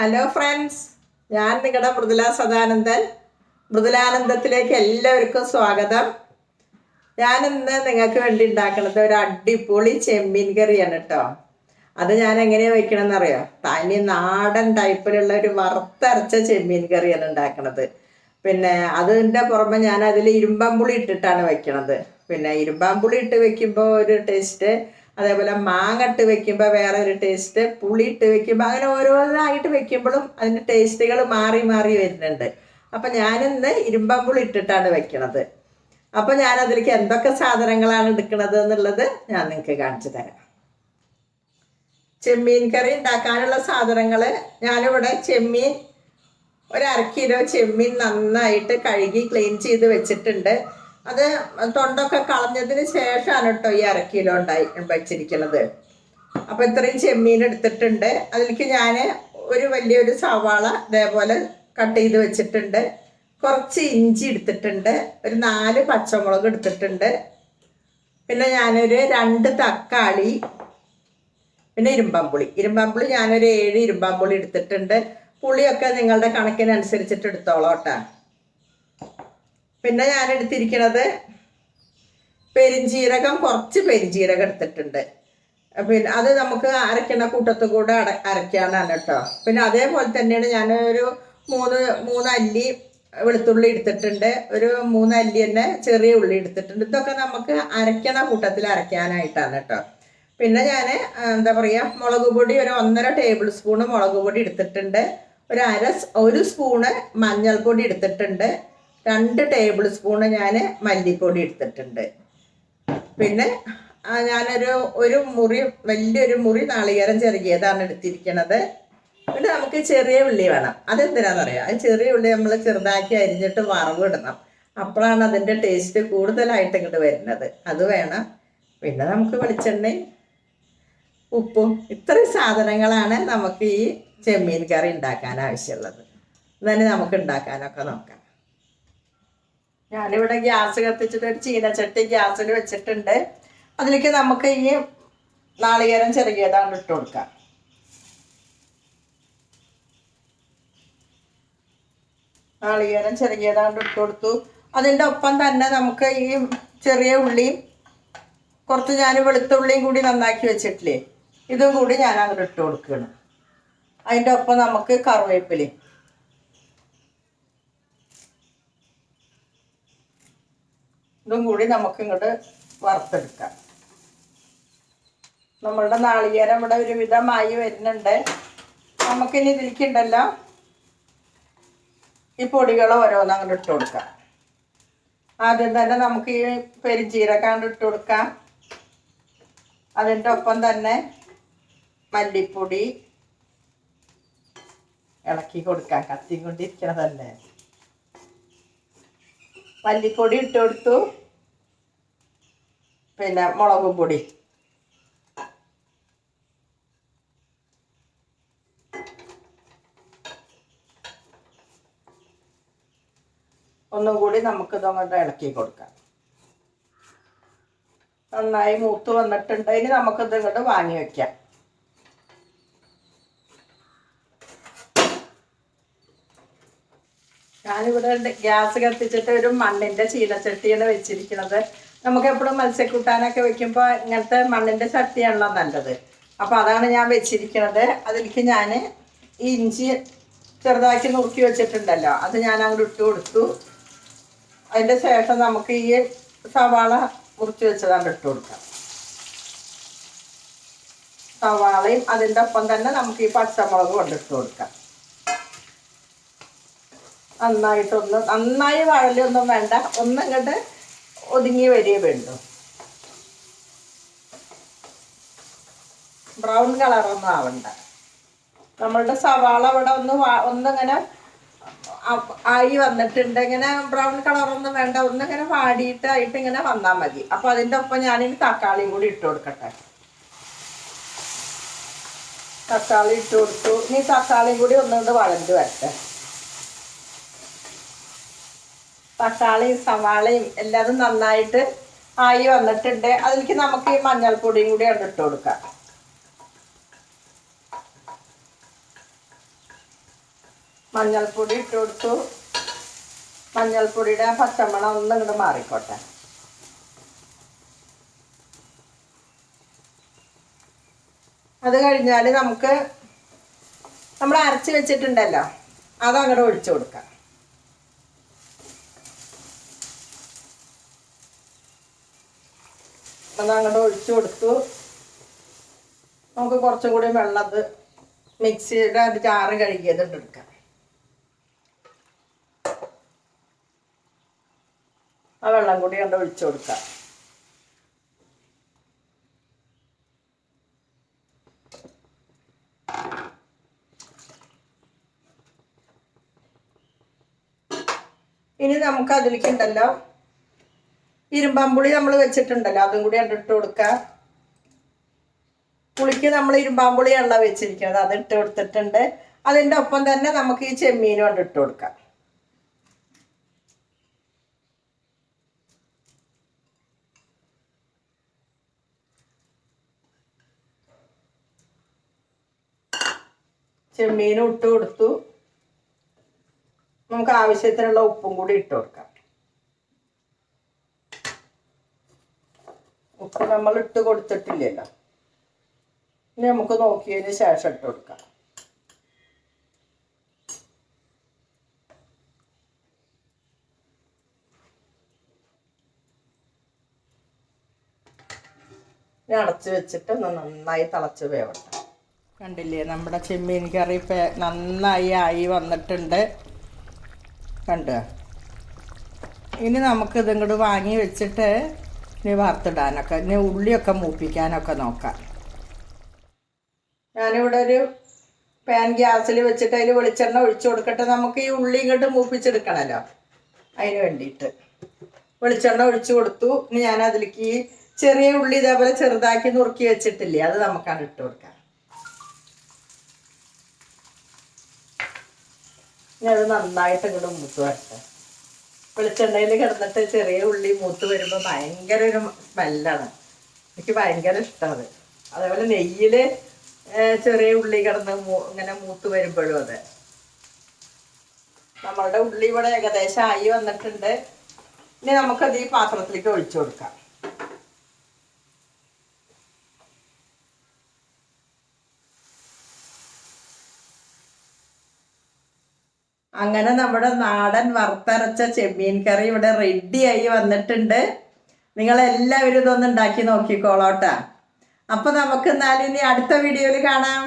Hello friends ഞാൻ നിങ്ങളുടെ മൃദുല സദാനന്ദൻ. മൃദുലാനന്ദത്തിലേക്ക് എല്ലാവർക്കും സ്വാഗതം. ഞാൻ ഇന്ന് നിങ്ങൾക്ക് വേണ്ടി ഉണ്ടാക്കുന്നത് ഒരു അടിപൊളി ചെമ്മീൻ കറിയാണ് കേട്ടോ അത് ഞാൻ എങ്ങനെയാ വെക്കണമെന്ന് അറിയോ തനി നാടൻ ടൈപ്പിലുള്ള ഒരു വറുത്തരച്ച ചെമ്മീൻ കറിയാണ് ഉണ്ടാക്കണത്. പിന്നെ അതിന്റെ പുറമെ ഞാൻ അതിൽ ഇരുമ്പാമ്പുളി ഇട്ടിട്ടാണ് വെക്കണത്. പിന്നെ ഇരുമ്പാമ്പുളി ഇട്ട് വെക്കുമ്പോൾ ഒരു ടേസ്റ്റ് അതേപോലെ മാങ്ങട്ട് വെക്കുമ്പോൾ വേറെ ഒരു ടേസ്റ്റ് പുളി ഇട്ട് വെക്കുമ്പോൾ അങ്ങനെ ഓരോന്നായിട്ട് വെക്കുമ്പോഴും അതിന്റെ ടേസ്റ്റുകൾ മാറി മാറി വരുന്നുണ്ട്. അപ്പം ഞാനിന്ന് ഇരുമ്പമ്പുളി ഇട്ടിട്ടാണ് വെക്കണത്. അപ്പം ഞാൻ അതിലേക്ക് എന്തൊക്കെ സാധനങ്ങളാണ് എടുക്കുന്നത് എന്നുള്ളത് ഞാൻ നിങ്ങൾക്ക് കാണിച്ചു തരാം. ചെമ്മീൻ കറി ഉണ്ടാക്കാനുള്ള സാധനങ്ങൾ ഞാനിവിടെ ചെമ്മീൻ ഒരു അര കിലോ ചെമ്മീൻ നന്നായിട്ട് കഴുകി ക്ലീൻ ചെയ്ത് വെച്ചിട്ടുണ്ട്. അത് തൊണ്ടൊക്കെ കളഞ്ഞതിന് ശേഷമാണ് കേട്ടോ ഈ അരക്കിലോ കിലോ ഉണ്ടായി വെച്ചിരിക്കുന്നത്. അപ്പൊ ഇത്രയും ചെമ്മീൻ എടുത്തിട്ടുണ്ട്. അതിലേക്ക് ഞാൻ ഒരു വലിയൊരു സവാള ഇതേപോലെ കട്ട് ചെയ്ത് വെച്ചിട്ടുണ്ട്. കുറച്ച് ഇഞ്ചി എടുത്തിട്ടുണ്ട്. ഒരു നാല് പച്ചമുളക് എടുത്തിട്ടുണ്ട്. പിന്നെ ഞാനൊരു രണ്ട് തക്കാളി പിന്നെ ഇരുമ്പാമ്പുളി. ഇരുമ്പാമ്പുളി ഞാനൊരു ഏഴ് ഇരുമ്പാമ്പുളി എടുത്തിട്ടുണ്ട്. പുളിയൊക്കെ നിങ്ങളുടെ കണക്കിനനുസരിച്ചിട്ട് എടുത്തോളാം കേട്ടോ. പിന്നെ ഞാൻ എടുത്തിരിക്കുന്നത് പെരിഞ്ജീരകം കുറച്ച് പെരിഞ്ജീരകം എടുത്തിട്ടുണ്ട്. പിന്നെ അത് നമുക്ക് അരയ്ക്കണ കൂട്ടത്ത് കൂടെ അട അരയ്ക്കാനാണ് കേട്ടോ. പിന്നെ അതേപോലെ തന്നെയാണ് ഞാൻ ഒരു മൂന്ന് മൂന്ന് അല്ലി വെളുത്തുള്ളി എടുത്തിട്ടുണ്ട്. ഒരു മൂന്ന് അല്ലി തന്നെ ചെറിയ ഉള്ളി എടുത്തിട്ടുണ്ട്. ഇതൊക്കെ നമുക്ക് അരയ്ക്കണ കൂട്ടത്തിൽ അരയ്ക്കാനായിട്ടാണ് കേട്ടോ. പിന്നെ ഞാൻ എന്താ പറയുക മുളക് പൊടി ഒരു ഒന്നര ടേബിൾ സ്പൂണ് മുളക് പൊടി എടുത്തിട്ടുണ്ട്. ഒരു അര ഒരു സ്പൂണ് മഞ്ഞൾപ്പൊടി എടുത്തിട്ടുണ്ട്. രണ്ട് ടേബിൾ സ്പൂണ് ഞാൻ മല്ലിപ്പൊടി എടുത്തിട്ടുണ്ട്. പിന്നെ ഞാനൊരു ഒരു മുറി വലിയൊരു മുറി നാളികേരം ചെറുകിയതാണ് എടുത്തിരിക്കണത്. പിന്നെ നമുക്ക് ചെറിയ ഉള്ളി വേണം. അതെന്തിനാണെന്നറിയാം അത് ചെറിയ ഉള്ളി നമ്മൾ ചെറുതാക്കി അരിഞ്ഞിട്ട് വറവിടണം. അപ്പോഴാണ് അതിന്റെ ടേസ്റ്റ് കൂടുതലായിട്ട് ഇങ്ങോട്ട് വരുന്നത്. അത് വേണം. പിന്നെ നമുക്ക് വെളിച്ചെണ്ണയും ഉപ്പും ഇത്രയും സാധനങ്ങളാണ് നമുക്ക് ഈ ചെമ്മീൻ കറി ഉണ്ടാക്കാൻ ആവശ്യമുള്ളത്. തന്നെ നമുക്ക് ഉണ്ടാക്കാനൊക്കെ നോക്കാം. ഞാനിവിടെ ഗ്യാസ് കത്തിച്ചിട്ട് ഒരു ചീനച്ചട്ടി ഗ്യാസിൽ വെച്ചിട്ടുണ്ട്. അതിലേക്ക് നമുക്ക് ഈ നാളികേരം ചെറുകിയതാണ് ഇട്ട് കൊടുക്കാം നാളികേരം ചെറുകിയതാണ്ട് ഇട്ട് കൊടുത്തു. അതിന്റെ ഒപ്പം തന്നെ നമുക്ക് ഈ ചെറിയ ഉള്ളിയും കുറച്ച് ഞാൻ വെളുത്തുള്ളിയും കൂടി നന്നാക്കി വെച്ചിട്ടില്ലേ? ഇതും കൂടി ഞാൻ അങ്ങോട്ട് ഇട്ട് കൊടുക്കുകയാണ്. അതിന്റെ ഒപ്പം നമുക്ക് കറിവേപ്പിലയും ഇതും കൂടി നമുക്ക് ഇങ്ങോട്ട് വറുത്തെടുക്കാം. നമ്മളുടെ നാളികേരം ഇവിടെ ഒരുവിധമായി വരുന്നുണ്ട്. നമുക്കിനി ഇതിലേക്കുണ്ടല്ലോ. ഈ പൊടികൾ ഓരോന്ന് അങ്ങോട്ട് ഇട്ട് കൊടുക്കാം. ആദ്യം തന്നെ നമുക്ക് ഈ പെരിഞ്ചീരക്കാണ്ട് ഇട്ട് കൊടുക്കാം. അതിന്റെ ഒപ്പം തന്നെ മല്ലിപ്പൊടി ഇളക്കി കൊടുക്കാം. കത്തി കൊണ്ടിരിക്കണതല്ലേ മല്ലിപ്പൊടി ഇട്ട് കൊടുത്തു. പിന്നെ മുളകും പൊടി. ഒന്നും കൂടി നമുക്കിത് അങ്ങോട്ട് ഇളക്കി കൊടുക്കാം. നന്നായി മൂത്ത് വന്നിട്ടുണ്ട്. ഇനി നമുക്കിത് ഇങ്ങോട്ട് വാങ്ങി വെക്കാം. ഞാനിവിടെ ഗ്യാസ് കത്തിച്ചിട്ട് ഒരു മണ്ണിന്റെ ചീനച്ചട്ടിയാണ് വെച്ചിരിക്കുന്നത്. നമുക്ക് എപ്പോഴും മത്സ്യക്കൂട്ടാനൊക്കെ വെക്കുമ്പോൾ ഇങ്ങനത്തെ മണ്ണിന്റെ ചട്ടിയാണല്ലോ നല്ലത്. അപ്പോൾ അതാണ് ഞാൻ വെച്ചിരിക്കുന്നത് അതിലേക്ക് ഞാൻ ഈ ഇഞ്ചി ചെറുതാക്കി നുറുക്കി വെച്ചിട്ടുണ്ടല്ലോ. അത് ഞാൻ അങ്ങോട്ട് ഇട്ട് കൊടുത്തു. അതിന്റെ ശേഷം നമുക്ക് ഈ സവാള മുറിച്ച് വെച്ചതാണ് ഇട്ട് കൊടുക്കാം. സവാളയും അതിന്റെ ഒപ്പം തന്നെ നമുക്ക് ഈ പച്ചമുളക് കൊണ്ടിട്ട് കൊടുക്കാം. നന്നായിട്ടൊന്ന് നന്നായി വഴലൊന്നും വേണ്ട. ഒന്നിങ്ങോട്ട് ഒതുങ്ങി വരികയേ വേണ്ടു. ബ്രൗൺ കളറൊന്നും ആവണ്ട. നമ്മളുടെ സവാള ഇവിടെ ഒന്ന് ഒന്നിങ്ങനെ ആയി വന്നിട്ടുണ്ട്. ഇങ്ങനെ ബ്രൗൺ കളറൊന്നും വേണ്ട. ഒന്നിങ്ങനെ വാടിയിട്ടായിട്ട് ഇങ്ങനെ വന്നാൽ മതി. അപ്പോൾ അതിന്റെ ഒപ്പം ഞാനിനി തക്കാളിയും കൂടി ഇട്ട് കൊടുക്കട്ടെ. തക്കാളി ഇട്ട് കൊടുത്തു. ഇനി തക്കാളിയും കൂടി ഒന്നുകൊണ്ട് വഴണ്ട് വരട്ടെ. തക്കാളിയും സവാളയും എല്ലാതും നന്നായിട്ട് ആയി വന്നിട്ടുണ്ട്. അതിലേക്ക് നമുക്ക് ഈ മഞ്ഞൾപ്പൊടിയും കൂടി അങ്ങട് ഇട്ട് കൊടുക്കാം. മഞ്ഞൾപ്പൊടി ഇട്ട് കൊടുത്തു. മഞ്ഞൾപ്പൊടിയുടെ പച്ചമണം ഒന്ന് ഇങ്ങോട്ട് മാറിക്കോട്ടെ. അത് കഴിഞ്ഞാൽ നമുക്ക് നമ്മൾ അരച്ച് വെച്ചിട്ടുണ്ടല്ലോ അത് അങ്ങോട്ട് ഒഴിച്ചു കൊടുക്കാം. അത് അങ്ങോട്ട് ഒഴിച്ചു കൊടുത്തു. നമുക്ക് കുറച്ചും കൂടി വെള്ളം അത് മിക്സിയുടെ അത് ചാറ് കഴുകിയത് എടുക്കാം ആ വെള്ളം കൂടി കണ്ട് ഒഴിച്ചു കൊടുക്കാം. ഇനി നമുക്ക് അതിലേക്ക് ഉണ്ടല്ലോ ഇരുമ്പാമ്പുളി നമ്മൾ വെച്ചിട്ടുണ്ടല്ലോ അതും കൂടി ഇട്ട് കൊടുക്കുക. പുളിക്ക് നമ്മൾ ഇരുമ്പാമ്പുളിയാണല്ലോ വെച്ചിരിക്കുന്നത് അത് ഇട്ട് കൊടുത്തിട്ടുണ്ട്. അതിന്റെ ഒപ്പം തന്നെ നമുക്ക് ഈ ചെമ്മീനും കൊണ്ട് ഇട്ട് കൊടുക്കാം. ചെമ്മീനും ഇട്ട് കൊടുത്തു. നമുക്ക് ആവശ്യത്തിനുള്ള ഉപ്പും കൂടി ഇട്ട് കൊടുക്കാം. ഉപ്പ് നമ്മൾ ഇട്ട് കൊടുത്തിട്ടില്ലല്ലോ. ഇനി നമുക്ക് നോക്കിയതിന് ശേഷം ഇട്ട് കൊടുക്കാം. ഇനി അടച്ച് വെച്ചിട്ട് ഒന്ന് നന്നായി തിളച്ച് വേവട്ടെ. കണ്ടില്ലേ നമ്മുടെ ചെമ്മീൻ കറി നന്നായി ആയി വന്നിട്ടുണ്ട്. കണ്ടോ? ഇനി നമുക്കിതും കൂടെ വാങ്ങി വെച്ചിട്ട് ഇനി വറുത്തിടാനൊക്കെ ഇനി ഉള്ളിയൊക്കെ മൂപ്പിക്കാനൊക്കെ നോക്കാം. ഞാനിവിടെ ഒരു പാൻ ഗ്യാസിൽ വെച്ചിട്ട് അതിൽ വെളിച്ചെണ്ണ ഒഴിച്ചു കൊടുക്കട്ടെ നമുക്ക് ഈ ഉള്ളി ഇങ്ങോട്ട് മൂപ്പിച്ചെടുക്കണമല്ലോ അതിന് വേണ്ടിയിട്ട്. വെളിച്ചെണ്ണ ഒഴിച്ചു കൊടുത്തു ഇനി ഞാൻ അതിലേക്ക് ഈ ചെറിയ ഉള്ളി ഇതേപോലെ ചെറുതാക്കി നുറുക്കി വെച്ചിട്ടില്ലേ അത് നമുക്കാണ് ഇട്ട് കൊടുക്കാം. ഇനി അത് നന്നായിട്ട് ഇങ്ങോട്ട് മൂത്ത് വരട്ടെ. വെളിച്ചെണ്ണയിൽ കിടന്നിട്ട് ചെറിയ ഉള്ളി മൂത്ത് വരുമ്പോൾ ഭയങ്കര ഒരു സ്മെല്ലാണ്. എനിക്ക് ഭയങ്കര ഇഷ്ടമാണ് അതേപോലെ നെയ്യിൽ ചെറിയ ഉള്ളി കിടന്ന് ഇങ്ങനെ മൂത്ത് വരുമ്പോഴും അതെ. നമ്മളുടെ ഉള്ളി ഇവിടെ ഏകദേശം ആയി വന്നിട്ടുണ്ട്. ഇനി നമുക്കത് ഈ പാത്രത്തിലേക്ക് ഒഴിച്ചു കൊടുക്കാം. അങ്ങനെ നമ്മുടെ നാടൻ വറുത്തരച്ച ചെമ്മീൻ കറി ഇവിടെ റെഡിയായി വന്നിട്ടുണ്ട്. നിങ്ങളെല്ലാവരും ഇതൊന്ന് ഉണ്ടാക്കി നോക്കിക്കോളോട്ടാ അപ്പൊ നമുക്ക് എന്നാലും ഇനി അടുത്ത വീഡിയോയിൽ കാണാം.